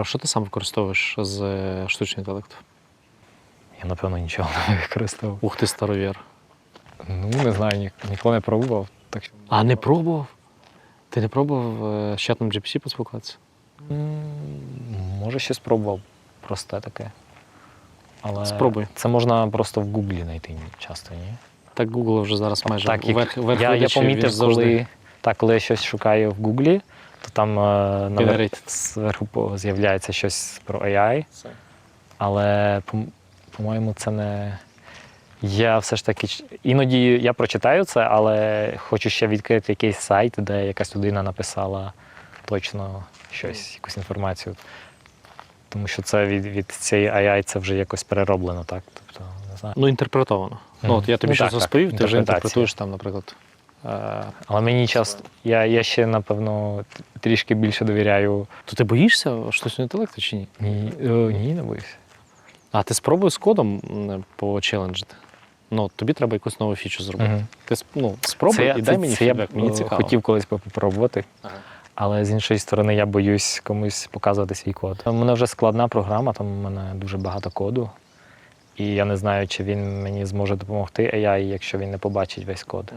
Про що ти сам використовуєш з е, штучного інтелекту? Я, напевно, нічого не використовував. Ух ти, старовір. Ну, не знаю, ні, ніколи не пробував. Так що... А не пробував? Ти не пробував е, з чатом GPT поспілкуватися? Може, щось пробував. Просте таке. Але Спробуй. Це можна просто в Гуглі знайти часто, ні? Так Google вже зараз майже так, як- верх, верх я, я помітив, завжди- коли, так, коли я щось шукаю в Гуглі, то там е, навер- зверху з'являється щось про AI, але, по- по-моєму, це не. Я все ж таки іноді я прочитаю це, але хочу ще відкрити якийсь сайт, де якась людина написала точно щось, якусь інформацію. Тому що це від, від цієї AI це вже якось перероблено, так? Тобто, не знаю. Ну, інтерпретовано. Ну, от я тобі Ну, щось розповів, ти вже інтерпретуєш там, наприклад. Е, Але мені часто, я, я ще, напевно, трішки більше довіряю. то ти боїшся штучного інтелекту чи ні? Ні, е, ні не боюся. А ти спробуй з кодом почеленджити. Ну, тобі треба якусь нову фічу зробити. Мгм. Ти ну, спробуй я- і дай мені це я б, фідбек, мені цікаво. хотів колись попробувати, Ага. але з іншої сторони я боюсь комусь показувати свій код. У мене вже складна програма, там у мене дуже багато коду. І я не знаю, чи він мені зможе допомогти AI, якщо він не побачить весь код.